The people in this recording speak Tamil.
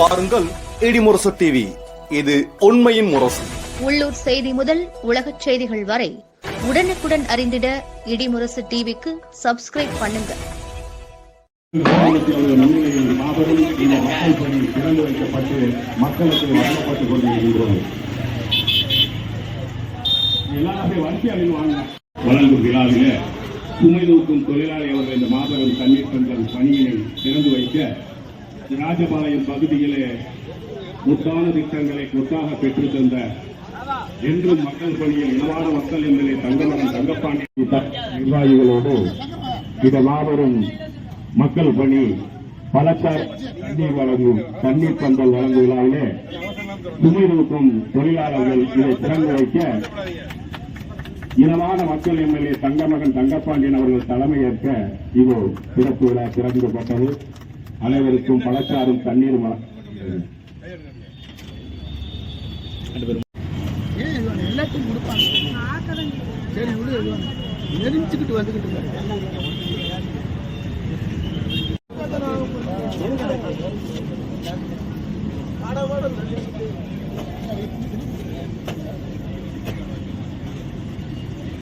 பாருங்கள் இடிமுரசு டிவி இது உண்மையின் முரசு. உள்ளூர் செய்தி முதல் உலகச் செய்திகள் வரை உடனுக்குடன் அறிந்திட இடிமுரசு டிவிக்கு சப்ஸ்கிரைப் பண்ணுங்க. மாநிலத்தில் உள்ள முன்னிலையில் மாபெரும் இந்த மக்கள் பணி திறந்து வைக்கப்பட்டு மக்களுக்கு வழங்கப்பட்டுக் கொண்டிருக்கின்றது. எல்லாரும் வரிசை அறிந்து வாங்க வழங்கும் விழாவிலே சுமை தூக்கும் தொழிலாளி அவர்கள் இந்த மாபெரும் தண்ணீர் பந்தல் பணியினை திறந்து வைக்க ராஜபாளையம் பகுதியிலே முத்தான திட்டங்களை கொத்தாக பெற்றுத் தந்த என்றும் மக்கள் பணியில் இனவாத மக்கள் எம்எல்ஏ தங்கமகன் தங்கப்பாண்டி நிர்வாகிகளோடு இந்த மாபெரும் மக்கள் பணி பலத்தார் தண்ணீர் வழங்கும் தண்ணீர் பந்தல் வழங்கும் விழாவிலே சுமை தொழிலாளர்கள் இதை திறந்து வைக்க இனமான மக்கள் எம்எல்ஏ தங்கமகன் தங்கப்பாண்டியன் அவர்கள் தலைமையேற்க இது சிறப்பு விழா திறந்துபட்டது அனைவருக்கும் பழச்சாரும் தண்ணீர் வழங்கப்படுகிறது ஏன் இது எல்லாத்தையும் கொடுப்பாங்க சரி விடு இது ஒண்ணு. நெருங்கிச்சுக்கிட்டு